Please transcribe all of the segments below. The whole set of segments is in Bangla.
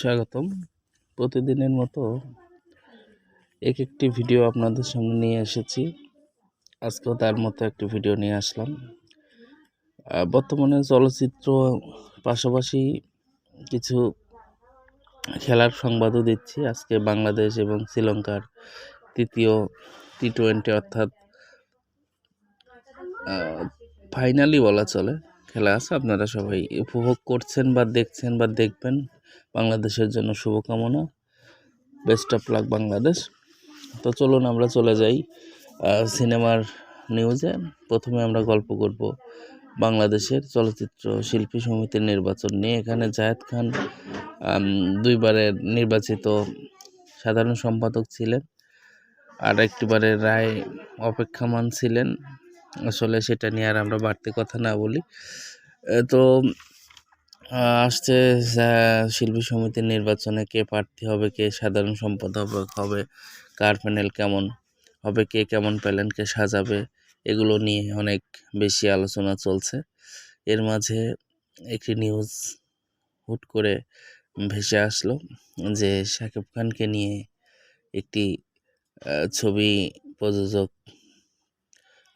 স্বাগতম। প্রতিদিনের মতো এক একটি ভিডিও আপনাদের সামনে নিয়ে এসেছি। আজকেও তার মতো একটি ভিডিও নিয়ে আসলাম। বর্তমানে চলচ্চিত্র পাশাপাশি কিছু খেলার সংবাদও দিচ্ছি। আজকে বাংলাদেশ এবং শ্রীলঙ্কার তৃতীয় টি টোয়েন্টি অর্থাৎ ফাইনালি বলা চলে। খেলা আছে, আপনারা সবাই উপভোগ করছেন বা দেখছেন বা দেখবেন। বাংলাদেশের জন্য শুভকামনা। Best of luck Bangladesh. তো চলুন আমরা চলে যাই সিনেমার নিউজে প্রথমে আমরা গল্প করব বাংলাদেশের চলচ্চিত্র শিল্পী সমিতির নির্বাচন নিয়ে। এখানে জায়েদ খান দুইবারের নির্বাচিত সাধারণ সম্পাদক ছিলেন আর একটিবারের রায় অপেক্ষামান ছিলেন। আসলে সেটা নিয়ে আর আমরা বাড়তি কথা না বলি। তো আসছে শিল্পী সমিতির নির্বাচনে কে প্রার্থী হবে, কে সাধারণ সম্পাদক হবে, কার প্যানেল কেমন হবে, কে কেমন প্যানেলকে সাজাবে, এগুলো নিয়ে অনেক বেশি আলোচনা চলছে। এর মাঝে একটি নিউজ হুট করে ভেসে আসলো যে শাকিব খানকে নিয়ে একটি ছবি প্রযোজক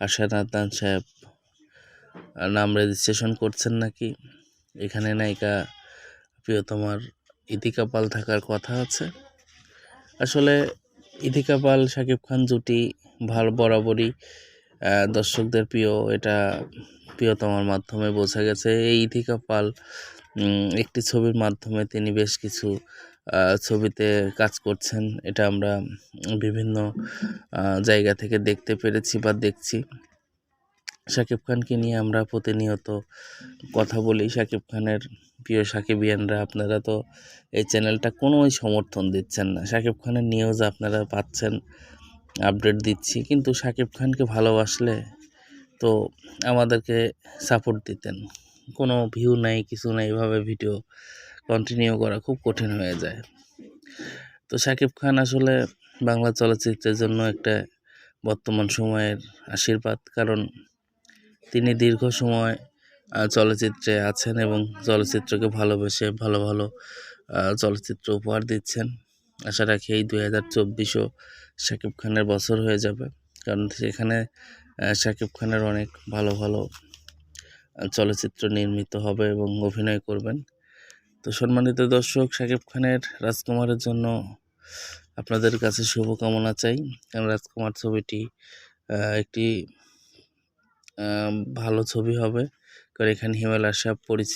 আশানাথ দান সাহেব নাম রেজিস্ট্রেশন করছেন নাকি? এখানে নায়িকা প্রিয়তমার ইতিকা পাল থাকার কথা আছে। আসলে ইতিকা পাল, শাকিব খান জুটি ভালো বরাবরই দর্শকদের প্রিয়। এটা প্রিয়তমার মাধ্যমে বোঝা গেছে। এই ইতিকা পাল একটি ছবির মাধ্যমে তিনি বেশ কিছু ছবিতে কাজ করছেন। এটা আমরা বিভিন্ন জায়গা থেকে দেখতে পেরেছি বা দেখছি। শাকিব খানকে নিয়ে আমরা প্রতিনিয়ত কথা বলি। শাকিব খানের প্রিয় সাকিবিয়ানরা, আপনারা তো এই চ্যানেলটা কোনোই সমর্থন দিচ্ছেন না। শাকিব খানের নিউজ আপনারা পাচ্ছেন আপডেট দিচ্ছি। কিন্তু শাকিব খানকে ভালোবাসলে তো আমাদেরকে সাপোর্ট দিতেন। কোনো ভিউ নাই, কিছু নাই, এভাবে ভিডিও কন্টিনিউ করা খুব কঠিন হয়ে যায়। তো শাকিব খান আসলে বাংলা চলচ্চিত্রের জন্য একটা বর্তমান সময়ের আশীর্বাদ। কারণ তিনি দীর্ঘ সময় চলচ্চিত্রে আছেন এবং চলচ্চিত্রকে ভালোবেসে ভালো ভালো চলচ্চিত্র উপহার দিচ্ছেন। আশা রাখি এই দুই হাজার চব্বিশও শাকিব খানের বছর হয়ে যাবে। কারণ সেখানে শাকিব খানের অনেক ভালো ভালো চলচ্চিত্র নির্মিত হবে এবং অভিনয় করবেন। তো সম্মানিত দর্শক, শাকিব খানের রাজকুমারের জন্য আপনাদের কাছে শুভকামনা চাই। কারণ রাজকুমার ছবিটি একটি ভালো ছবি হবে। কারণ এখানে হিমেল আশাফ পরিচ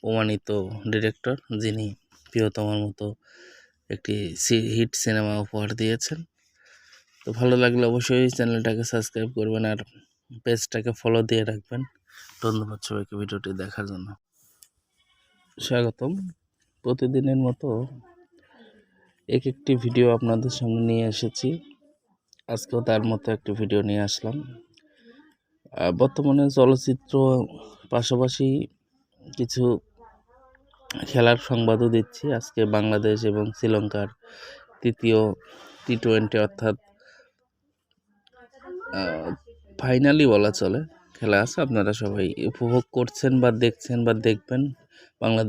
প্রমাণিত ডিরেক্টর যিনি প্রিয়তমার মতো একটি হিট সিনেমা উপহার দিয়েছেন। তো ভালো লাগলে অবশ্যই চ্যানেলটাকে সাবস্ক্রাইব করবেন আর পেজটাকে ফলো দিয়ে রাখবেন। ধন্যবাদ সবাইকে ভিডিওটি দেখার জন্য। স্বাগতম। প্রতিদিনের মতো এক একটি ভিডিও আপনাদের সামনে নিয়ে এসেছি। আজকেও তার মতো একটি ভিডিও নিয়ে আসলাম। বর্তমানে চলচ্চিত্র পাশাপাশি কিছু খেলার সংবাদও দিচ্ছি। আজকে বাংলাদেশ এবং শ্রীলঙ্কার তৃতীয় টি টোয়েন্টি অর্থাৎ ফাইনালি বলা চলে, খেলা আছে। আপনারা সবাই উপভোগ করছেন বা দেখছেন বা দেখবেন বাংলাদেশ